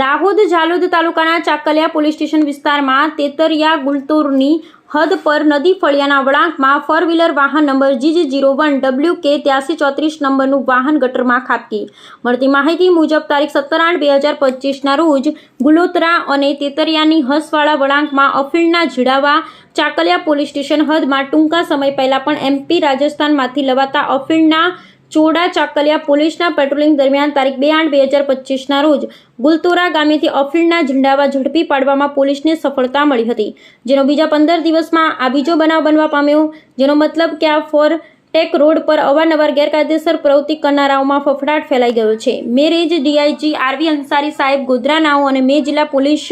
દાહોદ ઝાલોદ તાલુકાના Chakaliya police station વિસ્તારમાં તેતરિયા ગુલતુરની હદ પર નદી ફળિયાના વળાંકમાં ફોર વ્હીલર વાહન number G G zero one W K ત્યાસી ચોત્રીસ નંબરનું વાહન ગટરમાં ખાબકી. મળતી માહિતી મુજબ તારીખ સત્તર આઠ બે હજાર પચીસના રોજ ગુલોતરા અને તેતરિયાની હસવાળા વળાંકમાં અફીણના ઝીડાવા ચાકલિયા પોલીસ સ્ટેશન હદમાં ટૂંકા સમય પહેલાં પણ એમપી રાજસ્થાનમાંથી લવાતા અફીણના ચોડા ચાકલિયા પોલીસના પેટ્રોલિંગ દરમિયાન તારીખ બે આઠ બે હજાર પચીસના રોજ ગુલતોરા ગામેથી અફીણના ઝંડાવા ઝડપી પાડવામાં પોલીસને સફળતા મળી હતી, જેનો બીજા પંદર દિવસમાં આ બીજો બનાવ બનવા પામ્યો, જેનો મતલબ કે આ ફોર ટેક રોડ પર અવારનવાર ગેરકાયદેસર પ્રવૃત્તિ કરનારાઓમાં ફફડાટ ફેલાઈ ગયો છે. મેરેજ ડીઆઈજી આરવી અંસારી સાહેબ ગોધરાનાઓ અને મે જિલ્લા પોલીસ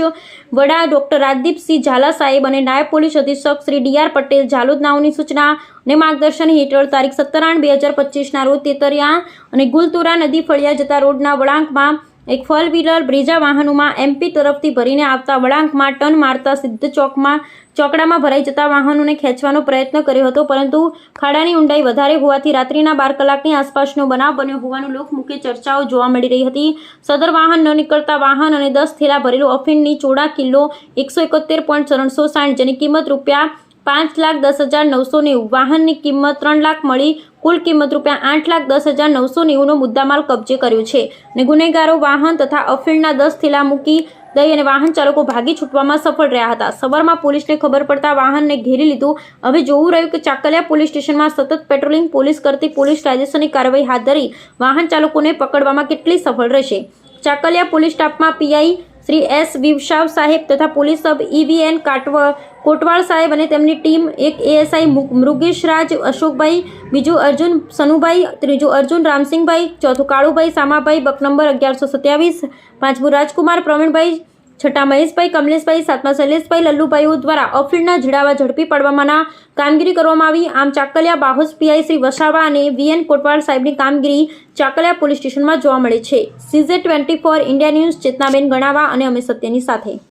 વડા ડોક્ટર રાજદીપસિંહ ઝાલા સાહેબ અને નાયબ પોલીસ અધિક્ષક શ્રી ડીઆર પટેલ ઝાલોદનાઓની સૂચના અને માર્ગદર્શન હેઠળ તારીખ સત્તર આઠ બે હજાર પચીસના રોજ તેતરિયા અને ગુલતુરા નદી ફળિયા જતા રોડના વળાંકમાં એક ફોર વ્હીલર બ્રેજા વાહનોમાં એમપી તરફથી ભરીને આવતા વળાંકમાં ટન મારતા સિદ્ધ ચોકમાં, ચોકડામાં ભરાઈ જતા વાહનોને ખેંચવાનો પ્રયત્ન કર્યો હતો, પરંતુ ખાડાની ઊંડાઈ વધારે હોવાથી રાત્રિના બાર કલાકની આસપાસનો બનાવ બન્યો હોવાનું લોકમુખ્ય ચર્ચાઓ જોવા મળી રહી હતી. સદર વાહન ન નીકળતા વાહન અને દસ થેલા ભરેલો અફીણની ચોડા કિલ્લો એકસો એકોતેર પોઈન્ટ ત્રણસો સાઠ, જેની કિંમત રૂપિયા પાંચ લાખ દસ હજાર નવસો નેવું, વાહનની કિંમત ત્રણ લાખ મળી કુલ કિંમત રૂપિયા આઠ લાખ દસ હજાર નવસો નેવુંનો મુદ્દામાલ કબજે કર્યો છે. અને ગુનેગારો વાહન તથા અફીણના દસ થેલા મૂકી દઈ અને વાહન ચાલકો ભાગી છૂટવામાં સફળ રહ્યા હતા. સવારમાં પોલીસને ખબર પડતા વાહનને ઘેરી લીધું. હવે જોવું રહ્યું કે ચાકલિયા પોલીસ સ્ટેશનમાં સતત પેટ્રોલિંગ પોલીસ કરતી પોલીસ કાયદેસરની કાર્યવાહી હાથ ધરી વાહન ચાલકોને પકડવામાં કેટલી સફળ રહેશે. ચાકલિયા પોલીસ સ્ટાફમાં પીઆઈ શ્રી એસ વિવશાવ સાહેબ તથા પોલીસ સબ ઈવીએન કાટવ, કોટવાળ સાહેબ અને તેમની ટીમ એક એએસઆઈ મૃગેશરાજ અશોકભાઈ, બીજું અર્જુન સનુભાઈ, ત્રીજું અર્જુન રામસિંહભાઈ, ચોથું કાળુભાઈ, સામાભાઈ, બક નંબર અગિયારસો સત્યાવીસ, પાંચમું રાજકુમાર પ્રવીણભાઈ છઠ્ઠા મહેશભાઈ, કમલેશભાઈ, સાતમા શૈલેષભાઈ, લલ્લુભાઈઓ દ્વારા અફીણના ઝીડાવા ઝડપી પાડવામાંના કામગીરી કરવામાં આવી. આમ ચાકલિયા બાહોસ પીઆઈ શ્રી વસાવા અને વીએન કોટવાળ સાહેબની કામગીરી ચાકલિયા પોલીસ સ્ટેશનમાં જોવા મળે છે. સીઝે twenty four India news Chetnaben Ganava અને અમે સત્યની સાથે.